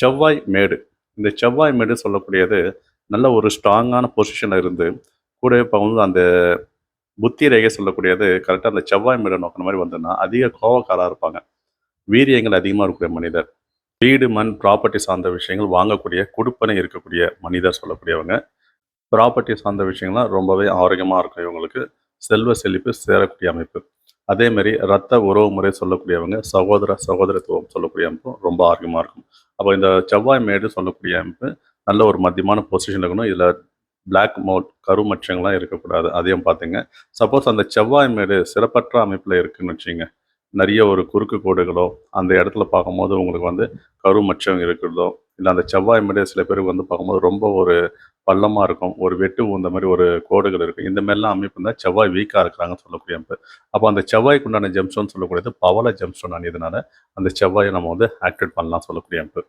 செவ்வாய் மேடு. இந்த செவ்வாய் மேடு சொல்லக்கூடியது நல்ல ஒரு ஸ்ட்ராங்கான பொசிஷனில் இருந்து கூட இப்போ வந்து அந்த புத்தி ரேகை சொல்லக்கூடியது கரெக்டாக அந்த செவ்வாய் மேடை நோக்கின மாதிரி வந்ததுன்னா அதிக கோவக்காராக இருப்பாங்க. வீரியங்கள் அதிகமாக இருக்கக்கூடிய மனிதர். வீடு மண் ப்ராப்பர்ட்டி சார்ந்த விஷயங்கள் வாங்கக்கூடிய கொடுப்பனை இருக்கக்கூடிய மனிதர் சொல்லக்கூடியவங்க. ப்ராப்பர்ட்டி சார்ந்த விஷயங்கள்லாம் ரொம்பவே ஆரோக்கியமாக இருக்கும் இவங்களுக்கு. செல்வ செழிப்பு சேரக்கூடிய அமைப்பு. அதே மாதிரி ரத்த உறவு முறை சொல்லக்கூடியவங்க சகோதர சகோதரத்துவம் சொல்லக்கூடிய அமைப்பும் ரொம்ப ஆரோக்கியமாக இருக்கும். அப்போ இந்த செவ்வாய் மேடு சொல்லக்கூடிய அமைப்பு நல்ல ஒரு மத்தியமான பொசிஷன் இருக்கணும். இதில் பிளாக் மோட் கருமற்றங்கள்லாம் இருக்கக்கூடாது. அதையும் பார்த்துங்க சப்போஸ் அந்த செவ்வாய் மேடு சிறப்பற்ற அமைப்பில் இருக்குன்னு வச்சுங்க. நிறைய ஒரு குறுக்கு கோடுகளோ அந்த இடத்துல பார்க்கும்போது உங்களுக்கு வந்து கருமச்சம் இருக்கிறதோ இல்லை அந்த செவ்வாய் மேடு சில பேருக்கு வந்து பார்க்கும்போது ரொம்ப ஒரு பள்ளமாக இருக்கும் ஒரு வெட்டு உந்த மாதிரி ஒரு கோடுகள் இருக்கும். இந்த மாதிரிலாம் அமைப்பு தான் செவ்வாய் வீக்காக இருக்கிறாங்கன்னு சொல்லக்கூடிய அமைப்பு. அப்போ அந்த செவ்வாய்க்கு உண்டான ஜெம்ஸ்டோன் சொல்லக்கூடியது பவள ஜெம்ஸ்டோன் அணியதுனால அந்த செவ்வாயை நம்ம வந்து ஆக்டிவேட் பண்ணலாம் சொல்லக்கூடிய அமைப்பு.